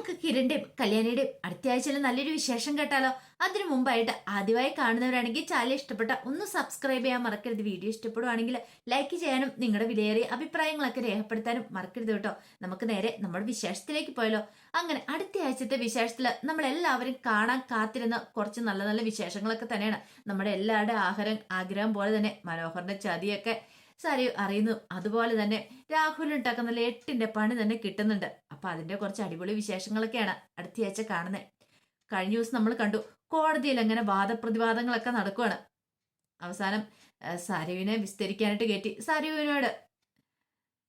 നമുക്ക് കിരണിന്റെയും കല്യാണിയുടെയും അടുത്ത ആഴ്ചയിൽ നല്ലൊരു വിശേഷം കേട്ടാലോ? അതിനു മുമ്പായിട്ട് ആദ്യമായി കാണുന്നവരാണെങ്കിൽ ചാനൽ ഇഷ്ടപ്പെട്ട ഒന്ന് സബ്സ്ക്രൈബ് ചെയ്യാൻ മറക്കരുത്. വീഡിയോ ഇഷ്ടപ്പെടുവാണെങ്കിൽ ലൈക്ക് ചെയ്യാനും നിങ്ങളുടെ വിലയേറിയ അഭിപ്രായങ്ങളൊക്കെ രേഖപ്പെടുത്താനും മറക്കരുത് കേട്ടോ. നമുക്ക് നേരെ നമ്മുടെ വിശേഷത്തിലേക്ക് പോയല്ലോ അങ്ങനെ അടുത്ത ആഴ്ചത്തെ വിശേഷത്തിൽ നമ്മൾ എല്ലാവരും കാണാൻ കാത്തിരുന്ന കുറച്ച് നല്ല നല്ല വിശേഷങ്ങളൊക്കെ തന്നെയാണ്. നമ്മുടെ എല്ലാവരുടെ ആഹാരം ആഗ്രഹം പോലെ തന്നെ മനോഹറിന്റെ ചതിയൊക്കെ. സാരി അറിയുന്നു. അതുപോലെ തന്നെ രാഹുൽ ഉണ്ടാക്കുന്ന എട്ടിന്റെ പണി തന്നെ കിട്ടുന്നുണ്ട്. അപ്പൊ അതിന്റെ കുറച്ച് അടിപൊളി വിശേഷങ്ങളൊക്കെയാണ് അടുത്തയാഴ്ച കാണുന്നത് കഴിഞ്ഞ ദിവസം നമ്മൾ കണ്ടു കോടതിയിൽ അങ്ങനെ വാദപ്രതിവാദങ്ങളൊക്കെ നടക്കുവാണ്. അവസാനം സാരുവിനെ വിസ്തരിക്കാനായിട്ട് കയറ്റി. സരുവിനോട്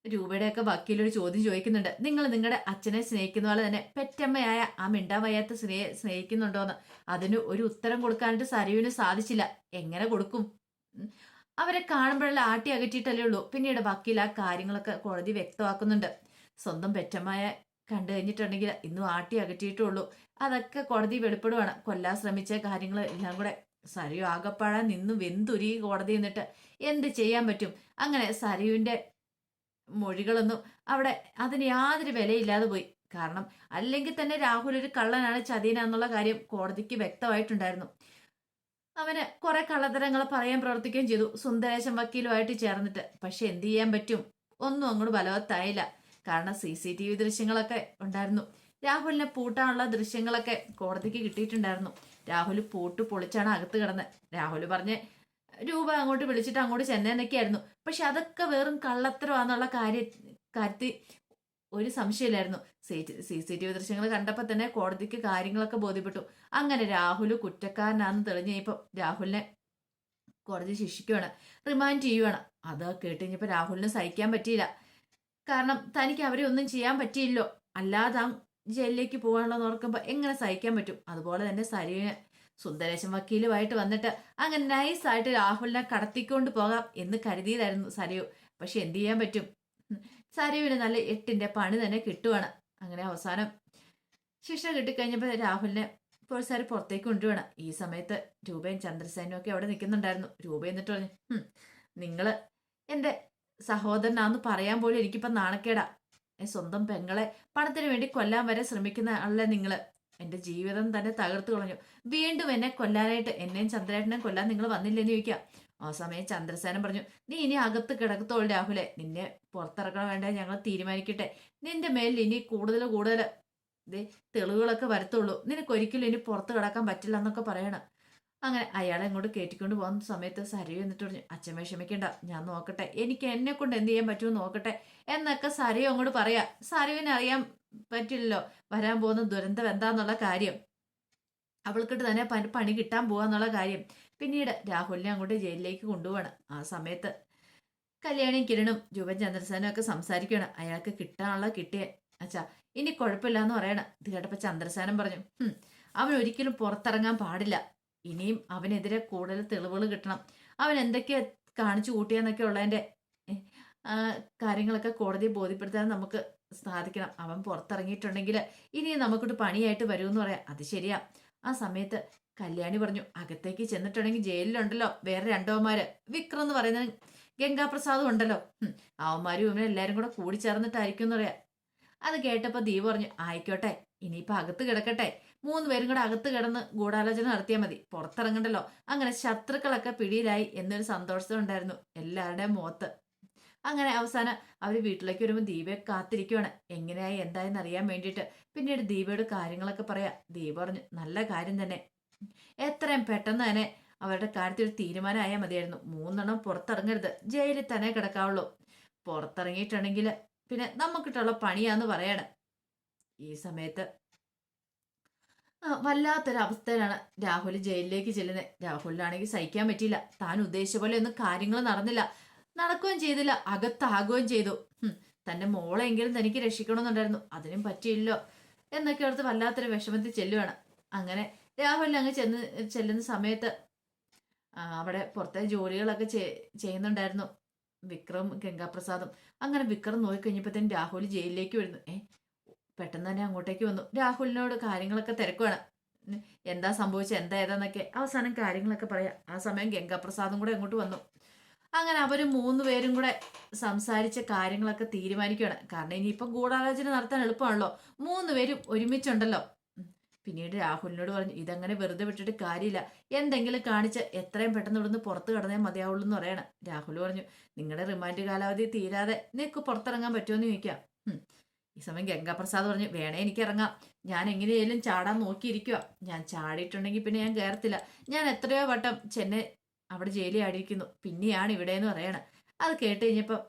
രൂപയുടെയൊക്കെ വക്കീലൊരു ചോദ്യം ചോദിക്കുന്നുണ്ട്. നിങ്ങൾ നിങ്ങളുടെ അച്ഛനെ സ്നേഹിക്കുന്ന പോലെ തന്നെ പെറ്റമ്മയായ ആ മിണ്ടാവയ്യാത്ത സ്നേഹ സ്നേഹിക്കുന്നുണ്ടോന്ന്? അതിന് ഒരു ഉത്തരം കൊടുക്കാനായിട്ട് സരുവിന് സാധിച്ചില്ല. എങ്ങനെ കൊടുക്കും. അവരെ കാണുമ്പോഴെല്ലാം ആട്ടി അകറ്റിയിട്ടല്ലേ ഉള്ളൂ. പിന്നീട് വക്കീൽ ആ കാര്യങ്ങളൊക്കെ കോടതി വ്യക്തമാക്കുന്നുണ്ട്. സ്വന്തം പെറ്റമ്മയെ കണ്ടു കഴിഞ്ഞിട്ടുണ്ടെങ്കിൽ ഇന്നും ആട്ടി അകറ്റിയിട്ടുള്ളൂ അതൊക്കെ കോടതി വെളിപ്പെടുവാണ്. കൊല്ലാൻ ശ്രമിച്ച കാര്യങ്ങൾ എല്ലാം കൂടെ സരയു ആകപ്പാഴ നിന്നും വെന്തുരി കോടതി നിന്നിട്ട് എന്ത് ചെയ്യാൻ പറ്റും? അങ്ങനെ സരയുവിന്റെ മൊഴികളൊന്നും അവിടെ അതിന് യാതൊരു വിലയില്ലാതെ പോയി. കാരണം അല്ലെങ്കിൽ തന്നെ രാഹുൽ ഒരു കള്ളനാണ് ചതീന എന്നുള്ള കാര്യം കോടതിക്ക് വ്യക്തമായിട്ടുണ്ടായിരുന്നു. അവന് കുറെ കള്ളത്തരങ്ങൾ പറയാൻ പ്രവർത്തിക്കുകയും ചെയ്തു. സുന്ദരേശൻ വക്കീലുമായിട്ട് ചേർന്നിട്ട്. പക്ഷെ എന്ത് ചെയ്യാൻ പറ്റും? ഒന്നും അങ്ങോട്ട് ബലവത്തായില്ല. കാരണം സി സി ടി വി ദൃശ്യങ്ങളൊക്കെ ഉണ്ടായിരുന്നു. രാഹുലിനെ പൂട്ടാനുള്ള ദൃശ്യങ്ങളൊക്കെ കോടതിക്ക് കിട്ടിയിട്ടുണ്ടായിരുന്നു. രാഹുൽ പൂട്ട് പൊളിച്ചാണ് അകത്ത് കിടന്നത് രാഹുൽ പറഞ്ഞ് രൂപ അങ്ങോട്ട് വിളിച്ചിട്ട് അങ്ങോട്ട് ചെന്നൈന്നൊക്കെയായിരുന്നു പക്ഷെ അതൊക്കെ വെറും കള്ളത്തരമാണെന്നുള്ള കാര്യ കാര്യത്തിൽ ഒരു സംശയമില്ലായിരുന്നു. സി സി ടി വി ദൃശ്യങ്ങൾ കണ്ടപ്പോൾ തന്നെ കോടതിക്ക് കാര്യങ്ങളൊക്കെ ബോധ്യപ്പെട്ടു. അങ്ങനെ രാഹുൽ കുറ്റക്കാരനാണെന്ന് തെളിഞ്ഞു ഇപ്പം രാഹുലിനെ കോടതി ശിക്ഷിക്കുകയാണ് റിമാൻഡ് ചെയ്യുവാണ്. അത് കേട്ട് രാഹുലിന് സഹിക്കാൻ പറ്റിയില്ല. കാരണം തനിക്ക് അവരെ ഒന്നും ചെയ്യാൻ പറ്റിയില്ലോ. അല്ലാതെ ജയിലിലേക്ക് പോകാനുള്ളതെന്ന് ഓർക്കുമ്പോൾ എങ്ങനെ സഹിക്കാൻ പറ്റും? അതുപോലെ തന്നെ സരീന് സുന്ദരേശൻ വക്കീലുമായിട്ട് വന്നിട്ട് അങ്ങനെ നൈസായിട്ട് രാഹുലിനെ കടത്തിക്കൊണ്ട് പോകാം എന്ന് കരുതിയതായിരുന്നു സരയു. പക്ഷെ എന്ത് ചെയ്യാൻ പറ്റും? സരയുവിന് നല്ല എട്ടിന്റെ പണി തന്നെ കിട്ടുവാണ്. അങ്ങനെ അവസാനം ശിക്ഷ കിട്ടിക്കഴിഞ്ഞപ്പോൾ രാഹുലിനെ പോലീസുകാർ പുറത്തേക്ക് കൊണ്ടുവേണം ഈ സമയത്ത് രൂപയും ചന്ദ്രസേനും ഒക്കെ അവിടെ നിൽക്കുന്നുണ്ടായിരുന്നു. രൂപ എന്നിട്ട് പറഞ്ഞു നിങ്ങൾ എന്റെ സഹോദരനാന്ന് പറയാൻ പോലും എനിക്കിപ്പം നാണക്കേടാ. സ്വന്തം പെങ്ങളെ പണത്തിന് വേണ്ടി കൊല്ലാൻ വരെ ശ്രമിക്കുന്ന ആളല്ലേ നിങ്ങൾ എന്റെ ജീവിതം തന്നെ തകർത്തു കളഞ്ഞു. വീണ്ടും എന്നെ കൊല്ലാനായിട്ട് എന്നെയും ചന്ദ്രേട്ടനെയും കൊല്ലാൻ നിങ്ങൾ വന്നില്ലെന്ന് ചോദിക്കാം. ആ സമയം ചന്ദ്രസേനൻ പറഞ്ഞു നീ ഇനി അകത്ത് കിടക്കത്തോൾ രാഹുലെ. നിന്നെ പുറത്തിറക്കണം വേണ്ട ഞങ്ങൾ തീരുമാനിക്കട്ടെ. നിന്റെ മേലിൽ ഇനി കൂടുതൽ കൂടുതൽ തെളിവുകളൊക്കെ വരത്തുള്ളൂ. നിനക്കൊരിക്കലും ഇനി പുറത്ത് കിടക്കാൻ പറ്റില്ല എന്നൊക്കെ പറയണം. അങ്ങനെ അയാളെ ഇങ്ങോട്ട് കയറ്റിക്കൊണ്ട് പോകുന്ന സമയത്ത് സരയു എന്നിട്ട് പറഞ്ഞു അച്ഛമ്മേ ക്ഷമിക്കണ്ട. ഞാൻ നോക്കട്ടെ. എനിക്ക് എന്നെ കൊണ്ട് എന്ത് ചെയ്യാൻ പറ്റുമോ നോക്കട്ടെ. എന്നൊക്കെ സരയു അങ്ങോട്ട് പറയാ. സരയുവിന് അറിയാൻ പറ്റില്ലല്ലോ. വരാൻ പോകുന്ന ദുരന്തം എന്താന്നുള്ള കാര്യം. അവൾക്കിട്ട് തന്നെ പണി കിട്ടാൻ പോവാന്നുള്ള കാര്യം. പിന്നീട് രാഹുലിനെ അങ്ങോട്ട് ജയിലിലേക്ക് കൊണ്ടുപോവാണ് ആ സമയത്ത് കല്യാണിയും കിരണും ജുവൻ ചന്ദ്രസേനും ഒക്കെ സംസാരിക്കുകയാണ്. അയാൾക്ക് കിട്ടാനുള്ള കിട്ടിയ. അച്ഛാ ഇനി കുഴപ്പമില്ല എന്ന് പറയണം. ഇത് കേട്ടപ്പോ ചന്ദ്രസേനൻ പറഞ്ഞു അവൻ ഒരിക്കലും പുറത്തിറങ്ങാൻ പാടില്ല. ഇനിയും അവനെതിരെ കൂടുതൽ തെളിവുകൾ കിട്ടണം. അവൻ എന്തൊക്കെ കാണിച്ചു കൂട്ടിയെന്നൊക്കെ ഉള്ളതിന്റെ കാര്യങ്ങളൊക്കെ കോടതിയെ ബോധ്യപ്പെടുത്താൻ നമുക്ക് സാധിക്കണം. അവൻ പുറത്തിറങ്ങിയിട്ടുണ്ടെങ്കിൽ ഇനി നമുക്കൊരു പണിയായിട്ട് വരുമെന്ന് പറയാം. അത് ശരിയാ. ആ സമയത്ത് കല്യാണി പറഞ്ഞു അകത്തേക്ക് ചെന്നിട്ടുണ്ടെങ്കിൽ ജയിലിലുണ്ടല്ലോ വേറെ രണ്ടോമാര് വിക്രം എന്ന് പറയുന്ന ഗംഗാപ്രസാദും ഉണ്ടല്ലോ. അവന്മാരും ഇവനും എല്ലാരും കൂടെ കൂടി ചേർന്നിട്ടായിരിക്കും എന്ന് പറയാം. അത് കേട്ടപ്പോ ദീപ് പറഞ്ഞു ആയിക്കോട്ടെ ഇനിയിപ്പോ അകത്ത് കിടക്കട്ടെ. മൂന്ന് പേരും കൂടെ അകത്ത് കിടന്ന് ഗൂഢാലോചന നടത്തിയാൽ മതി. പുറത്തിറങ്ങണ്ടല്ലോ. അങ്ങനെ ശത്രുക്കളൊക്കെ പിടിയിലായി എന്നൊരു സന്തോഷം ഉണ്ടായിരുന്നു എല്ലാവരുടെയും മുഖത്ത്. അങ്ങനെ അവസാനം അവർ വീട്ടിലേക്ക് വരുമ്പോൾ ദീപയെ കാത്തിരിക്കുവാണ്. എങ്ങനെയായി എന്തായെന്ന് അറിയാൻ വേണ്ടിയിട്ട്. പിന്നീട് ദീപയോട് കാര്യങ്ങളൊക്കെ പറയാം. ദീപ പറഞ്ഞു നല്ല കാര്യം തന്നെ. എത്രയും പെട്ടെന്ന് തന്നെ അവരുടെ കാര്യത്തിൽ ഒരു തീരുമാനമായാൽ മതിയായിരുന്നു. മൂന്നെണ്ണം പുറത്തിറങ്ങരുത്. ജയിലിൽ തന്നെ കിടക്കാവുള്ളൂ. പുറത്തിറങ്ങിയിട്ടുണ്ടെങ്കിൽ പിന്നെ നമുക്കിട്ടുള്ള പണിയാന്ന് പറയാണ്. ഈ സമയത്ത് വല്ലാത്തൊരു വല്ലാത്തൊരവസ്ഥയിലാണ് രാഹുൽ ജയിലിലേക്ക് ചെല്ലുന്നത് രാഹുലിനാണെങ്കിൽ സഹിക്കാൻ പറ്റിയില്ല. താൻ ഉദ്ദേശിച്ച പോലെ ഒന്നും കാര്യങ്ങൾ നടന്നില്ല. നടക്കുകയും ചെയ്തില്ല. അകത്താകുകയും ചെയ്തു. തന്റെ മോളെങ്കിലും തനിക്ക് രക്ഷിക്കണമെന്നുണ്ടായിരുന്നു. അതിനും പറ്റിയില്ലോ എന്നൊക്കെ ഓർത്ത് വല്ലാത്തൊരു വിഷമത്തിൽ ചെല്ലുവാണ്. അങ്ങനെ രാഹുലിന് അങ്ങ് ചെന്ന് ചെല്ലുന്ന സമയത്ത് അവിടെ പുറത്തെ ജോലികളൊക്കെ ചെയ്യുന്നുണ്ടായിരുന്നു. വിക്രം ഗംഗാപ്രസാദും. അങ്ങനെ വിക്രം നോക്കിക്കഴിഞ്ഞപ്പോഴത്തേനും രാഹുൽ ജയിലിലേക്ക് വരുന്നു. ഏ പെട്ടെന്ന് തന്നെ അങ്ങോട്ടേക്ക് വന്നു. രാഹുലിനോട് കാര്യങ്ങളൊക്കെ തിരക്കുവാണ്. എന്താ സംഭവിച്ചത്? എന്താ ഏതാന്നൊക്കെ അവസാനം കാര്യങ്ങളൊക്കെ പറയാം. ആ സമയം ഗംഗാപ്രസാദും കൂടെ അങ്ങോട്ട് വന്നു. അങ്ങനെ അവർ മൂന്ന് പേരും കൂടെ സംസാരിച്ച കാര്യങ്ങളൊക്കെ തീരുമാനിക്കുകയാണ് കാരണം ഇനിയിപ്പം ഗൂഢാലോചന നടത്താൻ എളുപ്പമാണല്ലോ. മൂന്ന് പേരും ഒരുമിച്ചുണ്ടല്ലോ. പിന്നീട് രാഹുലിനോട് പറഞ്ഞു ഇതങ്ങനെ വെറുതെ വിട്ടിട്ട് കാര്യമില്ല. എന്തെങ്കിലും കാണിച്ച് എത്രയും പെട്ടെന്ന് ഇവിടുന്ന് പുറത്ത് കടന്നേ മതിയാവുള്ളൂ എന്ന് പറയണം. രാഹുൽ പറഞ്ഞു നിങ്ങളുടെ റിമാൻഡ് കാലാവധി തീരാതെ നിനക്ക് പുറത്തിറങ്ങാൻ പറ്റുമെന്ന് ചോദിക്കാം. ഈ സമയം ഗംഗാപ്രസാദ് പറഞ്ഞു വേണേ എനിക്ക് ഇറങ്ങാം. ഞാൻ എങ്ങനെയായാലും ചാടാൻ നോക്കിയിരിക്കുക ഞാൻ ചാടിയിട്ടുണ്ടെങ്കിൽ പിന്നെ ഞാൻ കയറത്തില്ല ഞാൻ എത്രയോ വട്ടം ചെന്നൈ അവിടെ ജയിലിൽ ആടിയിരിക്കുന്നു. പിന്നെയാണ് ഇവിടെ എന്ന് പറയണം. അത് കേട്ട് കഴിഞ്ഞപ്പോൾ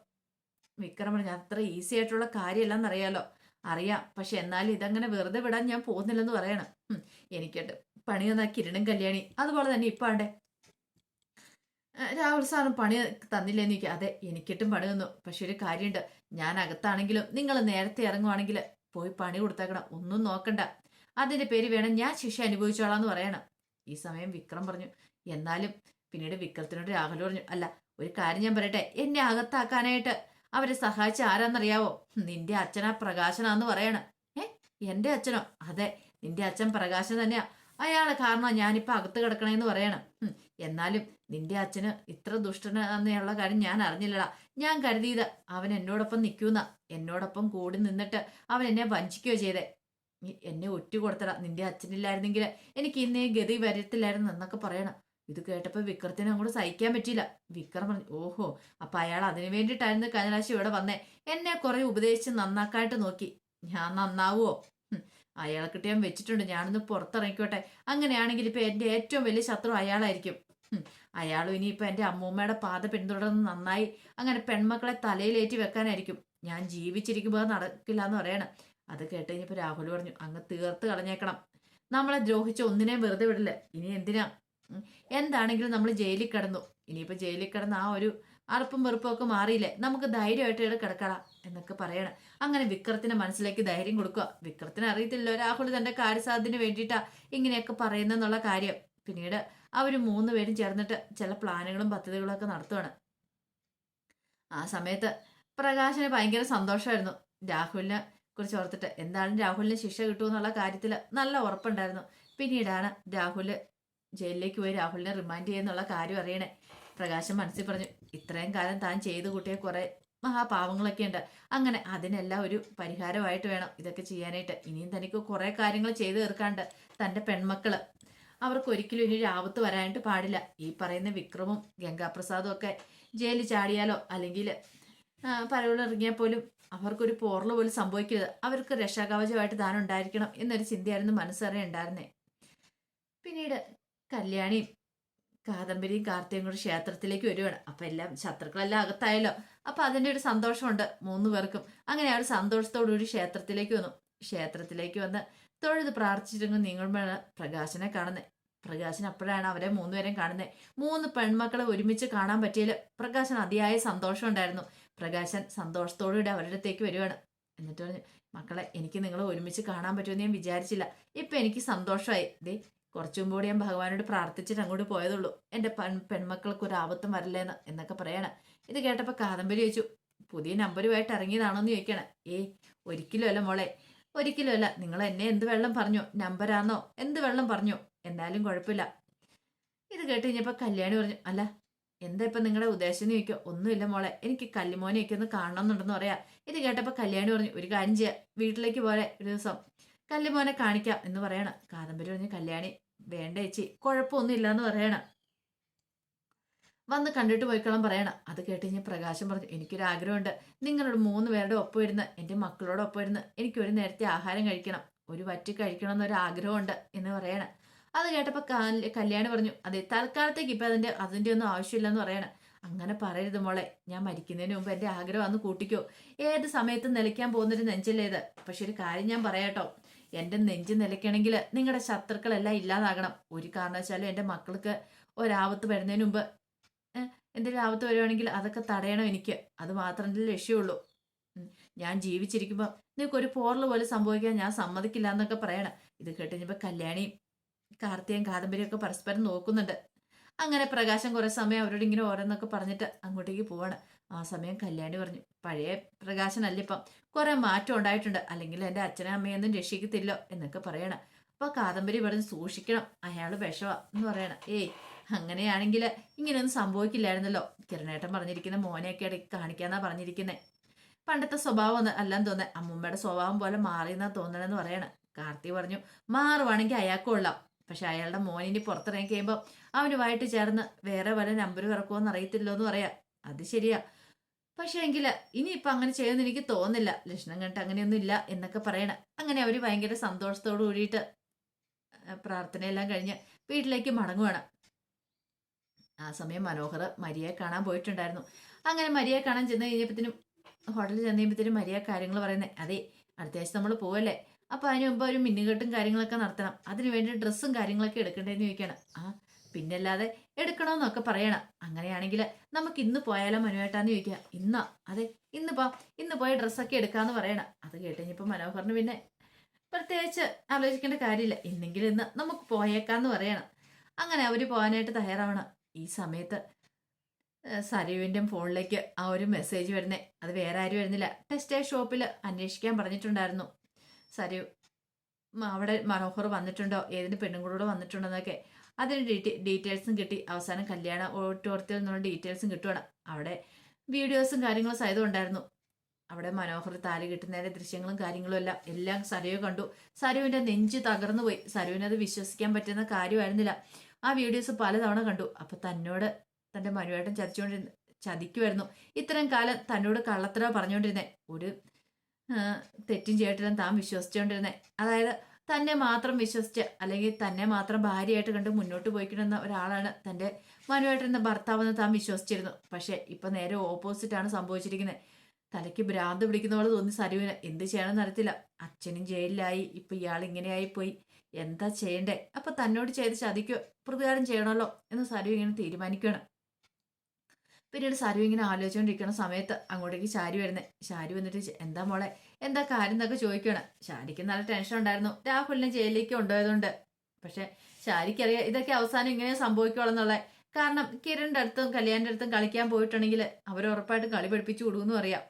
വിക്രം പറഞ്ഞു അത്ര ഈസി ആയിട്ടുള്ള കാര്യമല്ലെന്ന് അറിയാലോ. അറിയാം. പക്ഷെ എന്നാലും ഇതങ്ങനെ വെറുതെ വിടാൻ ഞാൻ പോകുന്നില്ലെന്ന് പറയണം. എനിക്കുണ്ട് പണി തന്നാ കിരണും കല്യാണി. അതുപോലെ തന്നെ ഇപ്പൊ ആണ്ടേ. രാഹുൽ സാറും പണി തന്നില്ലെന്ന് എനിക്ക് അതെ എനിക്കിട്ടും പണി തന്നു. പക്ഷെ ഒരു കാര്യമുണ്ട് ഞാൻ അകത്താണെങ്കിലും നിങ്ങൾ നേരത്തെ ഇറങ്ങുവാണെങ്കിൽ പോയി പണി കൊടുത്തേക്കണം. ഒന്നും നോക്കണ്ട. അതിന്റെ പേര് വേണം ഞാൻ ശിക്ഷ അനുഭവിച്ചോളാന്ന് പറയണം. ഈ സമയം വിക്രം പറഞ്ഞു. എന്നാലും പിന്നീട് വിക്രത്തിനോട് രാഹുൽ പറഞ്ഞു അല്ല ഒരു കാര്യം ഞാൻ പറയട്ടെ. എന്നെ അകത്താക്കാനായിട്ട് അവരെ സഹായിച്ച ആരാന്നറിയാവോ? നിന്റെ അച്ഛനാ പ്രകാശനാന്ന് പറയണ. ഏ എന്റെ അച്ഛനോ? അതെ നിന്റെ അച്ഛൻ പ്രകാശൻ തന്നെയാ. അയാളെ കാരണം ഞാനിപ്പോ അകത്ത് കിടക്കണേന്ന് പറയണം. എന്നാലും നിന്റെ അച്ഛന് ഇത്ര ദുഷ്ടനെന്നുള്ള കാര്യം ഞാൻ അറിഞ്ഞില്ലടാ. ഞാൻ കരുതിയത് അവൻ എന്നോടൊപ്പം നിൽക്കുന്ന എന്നോടൊപ്പം കൂടി നിന്നിട്ട് അവൻ എന്നെ വഞ്ചിക്കുകയോ ചെയ്തേ. എന്നെ ഒറ്റ കൊടുത്തടാ. നിന്റെ അച്ഛനില്ലായിരുന്നെങ്കിൽ എനിക്ക് ഇന്നേ ഗതി വരത്തില്ലായിരുന്നു എന്നൊക്കെ പറയണം. ഇത് കേട്ടപ്പോൾ വിക്രത്തിന് അങ്ങോട്ട് സഹിക്കാൻ പറ്റിയില്ല. വിക്രം പറഞ്ഞു ഓഹോ അപ്പൊ അയാൾ അതിനു വേണ്ടിയിട്ടായിരുന്നു കഴിഞ്ഞ ഇവിടെ വന്നേ. എന്നെ കുറെ ഉപദേശിച്ച് നന്നാക്കായിട്ട് നോക്കി. ഞാൻ നന്നാവുമോ അയാളെ കിട്ടിയാൻ വെച്ചിട്ടുണ്ട്. ഞാനൊന്ന് പുറത്തിറങ്ങിക്കോട്ടെ. അങ്ങനെയാണെങ്കിൽ ഇപ്പൊ എന്റെ ഏറ്റവും വലിയ ശത്രു അയാളായിരിക്കും. അയാളും ഇനിയിപ്പോ എന്റെ അമ്മൂമ്മയുടെ പാത പിന്തുടർന്ന് നന്നായി അങ്ങനെ പെൺമക്കളെ തലയിലേറ്റി വെക്കാനായിരിക്കും. ഞാൻ ജീവിച്ചിരിക്കുമ്പോൾ നടക്കില്ല എന്ന് പറയണം. അത് കേട്ട് കഴിഞ്ഞപ്പോ രാഹുൽ പറഞ്ഞു അങ്ങ് തീർത്ത് കളഞ്ഞേക്കണം. നമ്മളെ ദ്രോഹിച്ച ഒന്നിനെയും വെറുതെ വിടില്ല? ഇനി എന്തിനാ? എന്താണെങ്കിലും നമ്മൾ ജയിലിൽ കിടന്നു. ഇനിയിപ്പോൾ ജയിലിൽ കിടന്ന ആ ഒരു അറുപ്പും വെറുപ്പും ഒക്കെ മാറിയില്ലേ? നമുക്ക് ധൈര്യമായിട്ട് ഇവിടെ കിടക്കണം എന്നൊക്കെ പറയണം. അങ്ങനെ വിക്രത്തിന്റെ മനസ്സിലേക്ക് ധൈര്യം കൊടുക്കുക. വിക്രത്തിന് അറിയത്തില്ലല്ലോ. രാഹുൽ തന്റെ കാര്യസാധ്യത്തിന് വേണ്ടിയിട്ടാ ഇങ്ങനെയൊക്കെ പറയുന്നെന്നുള്ള കാര്യം. പിന്നീട് അവർ മൂന്ന് പേരും ചേർന്നിട്ട് ചില പ്ലാനുകളും പദ്ധതികളും ഒക്കെ നടത്തുവാണ്. ആ സമയത്ത് പ്രകാശന് ഭയങ്കര സന്തോഷമായിരുന്നു. രാഹുലിനെ കുറിച്ച് ഓർത്തിട്ട് എന്താണ് രാഹുലിന് ശിക്ഷ കിട്ടുമെന്നുള്ള കാര്യത്തിൽ നല്ല ഉറപ്പുണ്ടായിരുന്നു. പിന്നീടാണ് രാഹുൽ ജയിലിലേക്ക് പോയി രാഹുലിനെ റിമാൻഡ് ചെയ്യുന്നുള്ള കാര്യം അറിയണേ. പ്രകാശം മനസ്സിൽ പറഞ്ഞു ഇത്രയും കാലം താൻ ചെയ്തു കൂട്ടിയ കുറെ മഹാപാവങ്ങളൊക്കെ ഉണ്ട്. അങ്ങനെ അതിനെല്ലാം ഒരു പരിഹാരമായിട്ട് വേണം ഇതൊക്കെ ചെയ്യാനായിട്ട്. ഇനിയും തനിക്ക് കുറെ കാര്യങ്ങൾ ചെയ്തു തീർക്കാണ്ട് തന്റെ പെൺമക്കൾ. അവർക്ക് ഒരിക്കലും ഇനി ഒരു ആപത്ത് വരാനായിട്ട് പാടില്ല. ഈ പറയുന്ന വിക്രമും ഗംഗാപ്രസാദും ഒക്കെ ജയിലിൽ ചാടിയാലോ? അല്ലെങ്കിൽ പരവിലിറങ്ങിയാൽ പോലും അവർക്കൊരു പോറൽ പോലും സംഭവിക്കരുത്. അവർക്ക് രക്ഷാകവചമായിട്ട് താൻ ഉണ്ടായിരിക്കണം എന്നൊരു ചിന്തയായിരുന്നു മനസ്സറിയ ഉണ്ടായിരുന്നേ. പിന്നീട് കല്യാണിയും കാദംബരിയും കാർത്തിയും കൂടെ ക്ഷേത്രത്തിലേക്ക് വരുവാണ്. അപ്പൊ എല്ലാം ശത്രുക്കളെല്ലാം അകത്തായല്ലോ. അപ്പൊ അതിന്റെ ഒരു സന്തോഷമുണ്ട് മൂന്ന് പേർക്കും. അങ്ങനെ അവർ സന്തോഷത്തോടുകൂടി ക്ഷേത്രത്തിലേക്ക് വന്നു. ക്ഷേത്രത്തിലേക്ക് വന്ന് തൊഴുത് പ്രാർത്ഥിച്ചിരുന്നു നിങ്ങളുമാണ് പ്രകാശനെ കാണുന്നത് പ്രകാശൻ അപ്പോഴാണ് അവരെ മൂന്നുപേരെയും കാണുന്നത് മൂന്ന് പെൺമക്കളെ ഒരുമിച്ച് കാണാൻ പറ്റിയതിൽ പ്രകാശൻ അതിയായ സന്തോഷം ഉണ്ടായിരുന്നു. പ്രകാശൻ സന്തോഷത്തോടുകൂടി അവരുടെ അടുത്തേക്ക് വരുവാണ്. എന്നിട്ട് പറഞ്ഞു മക്കളെ എനിക്ക് നിങ്ങളെ ഒരുമിച്ച് കാണാൻ പറ്റുമെന്ന് ഞാൻ വിചാരിച്ചില്ല. ഇപ്പൊ എനിക്ക് സന്തോഷമായി. ദേ കുറച്ചും കൂടി ഞാൻ ഭഗവാനോട് പ്രാർത്ഥിച്ചിട്ട് അങ്ങോട്ട് പോയതുള്ളൂ. എന്റെ പെൺ പെൺമക്കൾക്ക് ഒരു ആപത്തും വരില്ലേന്ന് എന്നൊക്കെ പറയണ. ഇത് കേട്ടപ്പോൾ കാദംബരി ചോദിച്ചു പുതിയ നമ്പരുമായിട്ട് ഇറങ്ങിയതാണോ എന്ന് ചോദിക്കണം. ഏ ഒരിക്കലും അല്ല മോളെ. ഒരിക്കലും അല്ല. നിങ്ങൾ എന്നെ എന്ത് വെള്ളം പറഞ്ഞു? നമ്പരാന്നോ എന്ത് വെള്ളം പറഞ്ഞു? എന്നാലും കുഴപ്പമില്ല. ഇത് കേട്ട് കഴിഞ്ഞപ്പോൾ കല്യാണി പറഞ്ഞു അല്ല എന്താ ഇപ്പം നിങ്ങളുടെ ഉദ്ദേശം എന്ന് ചോദിക്കുക. ഒന്നുമില്ല മോളെ. എനിക്ക് കല്ലിമോനെയൊക്കെ ഒന്ന് കാണണമെന്നുണ്ടെന്ന് പറയാം. ഇത് കേട്ടപ്പോൾ കല്യാണി പറഞ്ഞു ഒരു കാര്യം ചെയ്യാം. വീട്ടിലേക്ക് പോലെ ഒരു ദിവസം. കല്ലിമോനെ കാണിക്കാം എന്ന് പറയണം. കാദംബരി പറഞ്ഞു കല്യാണി വേണ്ട ചേച്ചി കുഴപ്പമൊന്നും ഇല്ലാന്ന് പറയണം. വന്ന് കണ്ടിട്ട് പോയിക്കോളാം പറയണം. അത് കേട്ട് ഞാൻ പ്രകാശം പറഞ്ഞു എനിക്കൊരു ആഗ്രഹമുണ്ട്. നിങ്ങളോട് മൂന്ന് പേരുടെ ഒപ്പം ഇരുന്ന് എന്റെ മക്കളോടൊപ്പം ഇരുന്ന് എനിക്കൊരു നേരത്തെ ആഹാരം കഴിക്കണം. ഒരു വറ്റി കഴിക്കണം എന്നൊരു ആഗ്രഹമുണ്ട് എന്ന് പറയണം. അത് കേട്ടപ്പോൾ കല്യാണി പറഞ്ഞു അതെ തൽക്കാലത്തേക്ക് ഇപ്പം അതിന്റെ അതിന്റെ ഒന്നും ആവശ്യമില്ലെന്ന് പറയണം. അങ്ങനെ പറയരുത് മോളെ. ഞാൻ മരിക്കുന്നതിന് മുമ്പ് എന്റെ ആഗ്രഹം അന്ന് കൂട്ടിക്കോ. ഏത് സമയത്തും നിലയ്ക്കാൻ പോകുന്നൊരു നെഞ്ചല്ലേത് പക്ഷെ ഒരു കാര്യം ഞാൻ പറയാട്ടോ എന്റെ നെഞ്ച് നിലയ്ക്കണമെങ്കിൽ നിങ്ങളുടെ ശത്രുക്കളെല്ലാം ഇല്ലാതാകണം. ഒരു കാരണവശാലും എന്റെ മക്കൾക്ക് ഒരാപത്ത് വരുന്നതിന് മുമ്പ് എന്തെങ്കിലും ആപത്ത് വരുവാണെങ്കിൽ അതൊക്കെ തടയണം എനിക്ക്. അത് മാത്രമേ ലക്ഷ്യമുള്ളൂ. ഉം, ഞാൻ ജീവിച്ചിരിക്കുമ്പോൾ നിങ്ങൾക്ക് ഒരു പോറൽ പോലെ സംഭവിക്കാൻ ഞാൻ സമ്മതിക്കില്ല എന്നൊക്കെ പറയണം. ഇത് കേട്ട് കഴിഞ്ഞപ്പോൾ കല്യാണിയും കാർത്തിയും കാദംബരിയും ഒക്കെ പരസ്പരം നോക്കുന്നുണ്ട്. അങ്ങനെ പ്രകാശം കുറേ സമയം അവരോട് ഇങ്ങനെ ഓരോന്നൊക്കെ പറഞ്ഞിട്ട് അങ്ങോട്ടേക്ക് പോവാണ്. ആ സമയം കല്യാണി പറഞ്ഞു പഴയ പ്രകാശനല്ല ഇപ്പം? കുറെ മാറ്റം ഉണ്ടായിട്ടുണ്ട്. അല്ലെങ്കിൽ എന്റെ അച്ഛനും അമ്മയൊന്നും രക്ഷിക്കത്തില്ലോ? എന്നൊക്കെ പറയണം. അപ്പൊ കാദംബരി പറഞ്ഞ് സൂക്ഷിക്കണം. അയാൾ വിഷമാ എന്ന് പറയണം. ഏയ് അങ്ങനെയാണെങ്കിൽ ഇങ്ങനെയൊന്നും സംഭവിക്കില്ലായിരുന്നല്ലോ. കിരണേട്ടൻ പറഞ്ഞിരിക്കുന്ന മോനെയൊക്കെ ഇടയ്ക്ക് കാണിക്കാന്നാ പറഞ്ഞിരിക്കുന്നത് പണ്ടത്തെ സ്വഭാവം ഒന്ന് അല്ലെന്ന് തോന്നേ അമ്മൂമ്മയുടെ സ്വഭാവം പോലെ മാറിയെന്നാ തോന്നണെന്ന് പറയണം. കാർത്തി പറഞ്ഞു മാറുവാണെങ്കിൽ അയാൾക്കും കൊള്ളാം. പക്ഷെ അയാളുടെ മോനിനി പുറത്തിറങ്ങി കഴിയുമ്പോൾ അവനുമായിട്ട് ചേർന്ന് വേറെ വല്ല നമ്പർ കിടക്കുമോന്ന് അറിയത്തില്ലോ എന്ന് പറയാം. അത് ശരിയാ. പക്ഷെ എങ്കിൽ ഇനിയിപ്പൊ അങ്ങനെ ചെയ്യുമെന്ന് എനിക്ക് തോന്നുന്നില്ല. ലക്ഷണം കണ്ടിട്ട് അങ്ങനെയൊന്നും ഇല്ല എന്നൊക്കെ പറയണ. അങ്ങനെ അവർ ഭയങ്കര സന്തോഷത്തോടു കൂടിയിട്ട് പ്രാർത്ഥനയെല്ലാം കഴിഞ്ഞ് വീട്ടിലേക്ക് മടങ്ങുവാണ്. ആ സമയം മനോഹർ മരിയെ കാണാൻ പോയിട്ടുണ്ടായിരുന്നു. അങ്ങനെ മരിയെ കാണാൻ ചെന്ന് കഴിഞ്ഞപ്പോഴത്തേനും ഹോട്ടലിൽ ചെന്ന് കഴിയുമ്പോഴത്തേനും മരിയ കാര്യങ്ങൾ പറയുന്നത് അതെ അടുത്ത ആഴ്ച നമ്മൾ പോവല്ലേ? അപ്പൊ അതിന് മുമ്പ് ഒരു മിന്നുകെട്ടും കാര്യങ്ങളൊക്കെ നടത്തണം. അതിന് വേണ്ടി ഡ്രസ്സും കാര്യങ്ങളൊക്കെ എടുക്കണ്ടേന്ന് ചോദിക്കണം. ആ പിന്നല്ലാതെ എടുക്കണമെന്നൊക്കെ പറയണം. അങ്ങനെയാണെങ്കിൽ നമുക്ക് ഇന്ന് പോയാലോ മനുവേട്ടാന്ന് ചോദിക്കുക. ഇന്നാ അതെ ഇന്ന് പോ ഇന്ന് പോയ ഡ്രസ്സൊക്കെ എടുക്കാന്ന് പറയണം. അത് കേട്ടുകഴിഞ്ഞപ്പോൾ മനോഹറിന് പിന്നെ പ്രത്യേകിച്ച് ആലോചിക്കേണ്ട കാര്യമില്ല. ഇന്നെങ്കിലും ഇന്ന് നമുക്ക് പോയേക്കാന്ന് പറയണം. അങ്ങനെ അവർ പോകാനായിട്ട് തയ്യാറാവണം. ഈ സമയത്ത് സരുവിന്റെ ഫോണിലേക്ക് ആ ഒരു മെസ്സേജ് വരുന്നേ. അത് വേറെ ആരും വരുന്നില്ല. ടെക്സ്റ്റൈൽ ഷോപ്പിൽ അന്വേഷിക്കാൻ പറഞ്ഞിട്ടുണ്ടായിരുന്നു. സരു അവിടെ മനോഹർ വന്നിട്ടുണ്ടോ? ഏതിന് പെണ്ണുങ്ങളോട് വന്നിട്ടുണ്ടോ എന്നൊക്കെ അതിന് ഡീറ്റെ ഡീറ്റെയിൽസും കിട്ടി. അവസാനം കല്യാണ ഓഡിറ്റോറിയത്തിൽ നിന്നുള്ള ഡീറ്റെയിൽസും കിട്ടുവാണ്. അവിടെ വീഡിയോസും കാര്യങ്ങളും സഹിതം ഉണ്ടായിരുന്നു. അവിടെ മനോഹർ താലി കിട്ടുന്നതിന്റെ ദൃശ്യങ്ങളും കാര്യങ്ങളും എല്ലാം എല്ലാം സരയോ കണ്ടു. സരുവിന്റെ നെഞ്ച് തകർന്നു പോയി. സരുവിന് അത് വിശ്വസിക്കാൻ പറ്റുന്ന കാര്യമായിരുന്നില്ല. ആ വീഡിയോസ് പലതവണ കണ്ടു. അപ്പൊ തന്നോട് തന്റെ മനുവേട്ടൻ ചതിച്ചുകൊണ്ടിരുന്ന ചതിക്കുമായിരുന്നു ഇത്രയും കാലം തന്നോട് കള്ളത്തരോ പറഞ്ഞുകൊണ്ടിരുന്നേ. ഒരു തെറ്റും ചെയ്തിട്ടില്ലെന്ന് താൻ വിശ്വസിച്ചുകൊണ്ടിരുന്നേ. അതായത് തന്നെ മാത്രം വിശ്വസിച്ച് അല്ലെങ്കിൽ തന്നെ മാത്രം ഭാര്യയായിട്ട് കണ്ട് മുന്നോട്ട് പോയിക്കണമെന്ന ഒരാളാണ് തന്റെ മനുവായിട്ടിരുന്ന ഭർത്താവെന്ന് താൻ വിശ്വസിച്ചിരുന്നു. പക്ഷെ ഇപ്പം നേരെ ഓപ്പോസിറ്റാണ് സംഭവിച്ചിരിക്കുന്നത്. തലയ്ക്ക് ഭ്രാന്ത് പിടിക്കുന്ന പോലെ തോന്നി സരുവിന്. എന്ത് ചെയ്യണമെന്ന് അറിയത്തില്ല. അച്ഛനും ജയിലിലായി. ഇപ്പം ഇയാൾ ഇങ്ങനെയായി പോയി എന്താ ചെയ്യണ്ടേ? അപ്പം തന്നോട് ചെയ്ത് ചതിക്കോ? പ്രതികാരം ചെയ്യണമല്ലോ എന്ന് സരു ഇങ്ങനെ തീരുമാനിക്കുകയാണ്. പിന്നീട് സാരു ഇങ്ങനെ ആലോചിച്ചുകൊണ്ടിരിക്കുന്ന സമയത്ത് അങ്ങോട്ടേക്ക് ശാരി വരുന്നത് ശാരി വന്നിട്ട് എന്താ മോളെ? എന്താ കാര്യം എന്നൊക്കെ ചോദിക്കുകയാണ് ശാരിക്ക് നല്ല ടെൻഷൻ ഉണ്ടായിരുന്നു. രാഹുലിനെ ജയിലിലേക്ക് കൊണ്ടുപോയതുകൊണ്ട്. പക്ഷെ ശാരിക്കറിയാം ഇതൊക്കെ അവസാനം ഇങ്ങനെ സംഭവിക്കുള്ളൂ കാരണം കിരണിന്റെ അടുത്തും കല്യാണിന്റെ അടുത്തും കളിക്കാൻ പോയിട്ടുണ്ടെങ്കിൽ അവർ ഉറപ്പായിട്ട് കളി പഠിപ്പിച്ചു കൊടുക്കുമെന്നും അറിയാം.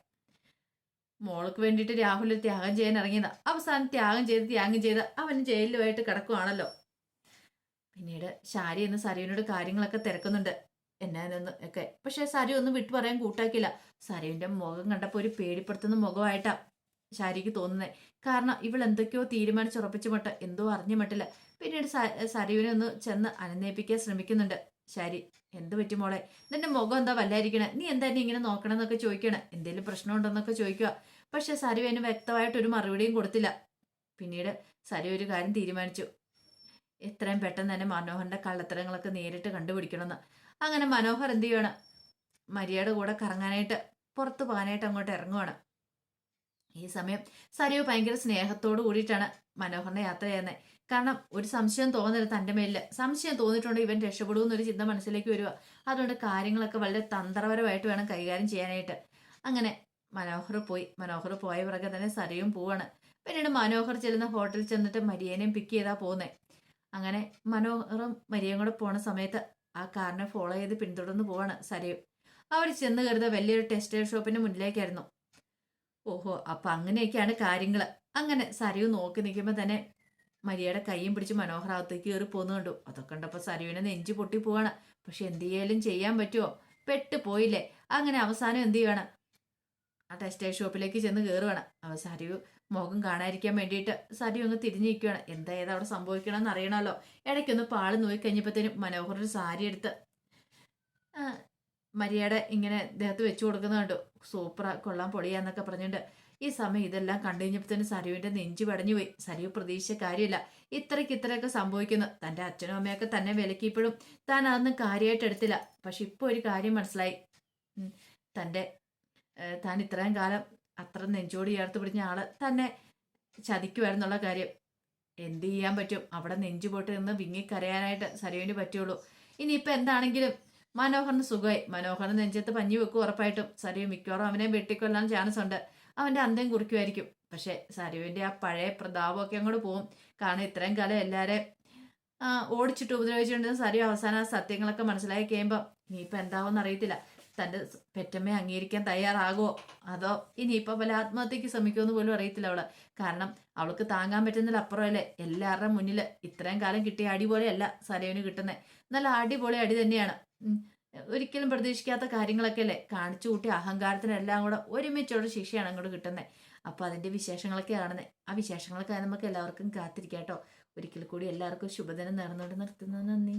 മോൾക്ക് വേണ്ടിയിട്ട് രാഹുൽ ത്യാഗം ചെയ്യാൻ ഇറങ്ങിയതാ. അവസാനം ത്യാഗം ചെയ്ത് ത്യാഗം ചെയ്ത് അവൻ ജയിലുമായിട്ട് കിടക്കുവാണല്ലോ. പിന്നീട് ശാരി എന്ന് സരുവിനോട് കാര്യങ്ങളൊക്കെ തിരക്കുന്നുണ്ട്. എന്നാന്ന് ഒക്കെ. പക്ഷെ സരി ഒന്നും വിട്ടു പറയാൻ കൂട്ടാക്കില്ല സരുവിന്റെ മുഖം കണ്ടപ്പോൾ ഒരു പേടിപ്പെടുത്തുന്ന മുഖമായിട്ടാ ശാരിക്ക് തോന്നുന്നത് കാരണം ഇവൾ എന്തൊക്കെയോ തീരുമാനിച്ചുറപ്പിച്ച മട്ട എന്തോ അറിഞ്ഞു മട്ടില്ല. പിന്നീട് സരുവിനെ ഒന്ന് ചെന്ന് അനുനയിപ്പിക്കാൻ ശ്രമിക്കുന്നുണ്ട്. ശാരി എന്ത് പറ്റി മോളെ? നിന്റെ മുഖം എന്താ വല്ലായിരിക്കണേ? നീ എന്താ ഇങ്ങനെ നോക്കണം എന്നൊക്കെ ചോദിക്കണേ എന്തെങ്കിലും പ്രശ്നമുണ്ടോന്നൊക്കെ ചോദിക്കുക. പക്ഷെ സരു അതിന് വ്യക്തമായിട്ടൊരു മറുപടിയും കൊടുത്തില്ല. പിന്നീട് സരു ഒരു കാര്യം തീരുമാനിച്ചു. എത്രയും പെട്ടെന്ന് തന്നെ മനോഹറിന്റെ കള്ളത്തരങ്ങളൊക്കെ നേരിട്ട് കണ്ടുപിടിക്കണമെന്ന്. അങ്ങനെ മനോഹർ എന്ത് ചെയ്യണം? മരിയയുടെ കൂടെ കറങ്ങാനായിട്ട് പുറത്തു പോകാനായിട്ട് അങ്ങോട്ട് ഇറങ്ങുവാണ്. ഈ സമയം സരിയു ഭയങ്കര സ്നേഹത്തോട് കൂടിയിട്ടാണ് മനോഹറിന്റെ യാത്ര ചെയ്യുന്നത്. കാരണം ഒരു സംശയം തോന്നരുത് തന്റെ മേലിൽ സംശയം തോന്നിയിട്ടുണ്ട് ഇവൻ രക്ഷപ്പെടും എന്നൊരു ചിന്ത മനസ്സിലേക്ക് വരിക അതുകൊണ്ട് കാര്യങ്ങളൊക്കെ വളരെ തന്ത്രപരമായിട്ട് വേണം കൈകാര്യം ചെയ്യാനായിട്ട്. അങ്ങനെ മനോഹർ പോയി. മനോഹർ പോയ പിറകെ തന്നെ സരയും പോവാണ്. പിന്നീട് മനോഹർ ചെല്ലുന്ന ഹോട്ടലിൽ ചെന്നിട്ട് മരിയനെയും പിക്ക് ചെയ്താ പോകുന്നത് അങ്ങനെ മനോഹറും മരിയയും കൂടെ പോണ സമയത്ത് ആ കാറിനെ ഫോളോ ചെയ്ത് പിന്തുടർന്ന് പോവാണ് സരയും അവർ ചെന്ന് കരുത വലിയൊരു ടെക്സ്റ്റൈൽ ഷോപ്പിന് മുന്നിലേക്കായിരുന്നു. ഓഹോ അപ്പൊ അങ്ങനെയൊക്കെയാണ് കാര്യങ്ങൾ അങ്ങനെ സരയു നോക്കി നിൽക്കുമ്പോൾ തന്നെ മരിയയുടെ കൈയും പിടിച്ച് മനോഹരാവത്തേക്ക് കയറി പോന്നു കണ്ടു. അതൊക്കെ കണ്ടപ്പോൾ സരയുവിനെ നെഞ്ചു പൊട്ടി പോവാണ്. പക്ഷെ എന്ത് ചെയ്യാലും ചെയ്യാൻ പറ്റുമോ പെട്ട് പോയില്ലേ? അങ്ങനെ അവസാനം എന്ത് ചെയ്യണം? ആ ടെക്സ്റ്റൈൽ ഷോപ്പിലേക്ക് ചെന്ന് കയറുവാണ് അവ സരു മുഖം കാണാതിരിക്കാൻ വേണ്ടിയിട്ട് സതി ഒന്ന് തിരിഞ്ഞിരിക്കുകയാണ് എന്താ ഏതാ അവിടെ സംഭവിക്കണമെന്ന് അറിയണമല്ലോ. ഇടയ്ക്കൊന്ന് പാൾ നോക്കി കഴിഞ്ഞപ്പോഴത്തേനും മനോഹർ ഒരു സാരി എടുത്ത് മര്യാദ ഇങ്ങനെ ദേഹത്ത് വെച്ചു കൊടുക്കുന്ന കണ്ടു. സൂപ്പർ കൊള്ളാൻ പൊളിയാന്നൊക്കെ പറഞ്ഞുണ്ട് ഈ സമയം ഇതെല്ലാം കണ്ടു കഴിഞ്ഞപ്പോഴത്തേനും സരുവിന്റെ നെഞ്ചു പടഞ്ഞു പോയി. സരു പ്രതീക്ഷിച്ച കാര്യമില്ല. ഇത്രയ്ക്ക് ഇത്രയൊക്കെ സംഭവിക്കുന്നു. തന്റെ അച്ഛനും അമ്മയൊക്കെ തന്നെ വിലക്കിയപ്പോഴും താൻ അതൊന്നും കാര്യമായിട്ട് എടുത്തില്ല. പക്ഷെ ഇപ്പോൾ ഒരു കാര്യം മനസ്സിലായി. തന്റെ താൻ ഇത്രയും കാലം അത്ര നെഞ്ചോട് ചേർത്ത് പിടിഞ്ഞ ആൾ തന്നെ ചതിക്കുമായിരുന്നുള്ള കാര്യം. എന്ത് ചെയ്യാൻ പറ്റും? അവിടെ നെഞ്ചു പോട്ട് നിന്ന് വിങ്ങിക്കരയാനായിട്ട് സരുവിന് പറ്റുള്ളൂ. ഇനിയിപ്പോൾ എന്താണെങ്കിലും? മനോഹറിന് സുഖമായി. മനോഹറിന് നെഞ്ചത്ത് പഞ്ഞി വെക്കും ഉറപ്പായിട്ടും. സരു മിക്കവാറും അവനെ വെട്ടിക്കൊല്ലാൻ ചാൻസ് ഉണ്ട്. അവന്റെ അന്തം കുറിക്കുമായിരിക്കും. പക്ഷേ സരുവിന്റെ ആ പഴയ പ്രതാപമൊക്കെ അങ്ങോട്ട് പോകും. കാരണം ഇത്രയും കാലം എല്ലാവരെയും ഓടിച്ചിട്ട് ഉപദ്രവിച്ചുകൊണ്ട് സരു അവസാന സത്യങ്ങളൊക്കെ മനസ്സിലാക്കി കഴിയുമ്പോൾ ഇനിയിപ്പോൾ എന്താവെന്ന് അറിയത്തില്ല. തന്റെ പെറ്റമ്മയെ അംഗീകരിക്കാൻ തയ്യാറാകുമോ അതോ ഇനിയിപ്പോൾ വല്ല ആത്മഹത്യക്ക് ശ്രമിക്കുമെന്ന് പോലും അറിയത്തില്ല അവൾ. കാരണം അവൾക്ക് താങ്ങാൻ പറ്റുന്നതിലപ്പുറമല്ലേ എല്ലാവരുടെ മുന്നിൽ ഇത്രയും കാലം കിട്ടിയ അടി പോലെയല്ല സലയുന് കിട്ടുന്നത് നല്ല അടിപൊളി അടി തന്നെയാണ്. ഒരിക്കലും പ്രതീക്ഷിക്കാത്ത കാര്യങ്ങളൊക്കെ അല്ലേ കാണിച്ചു കൂട്ടി അഹങ്കാരത്തിനെല്ലാം കൂടെ ഒരുമിച്ചുള്ള ശിക്ഷയാണ് അങ്ങോട്ട് കിട്ടുന്നത് അപ്പോൾ അതിന്റെ വിശേഷങ്ങളൊക്കെ കാണുന്നത് ആ വിശേഷങ്ങളൊക്കെ നമുക്ക് എല്ലാവർക്കും കാത്തിരിക്കാം കേട്ടോ. ഒരിക്കൽ കൂടി എല്ലാവർക്കും ശുഭദിനം നേർന്നുകൊണ്ട് നിർത്തുന്നു. നന്ദി.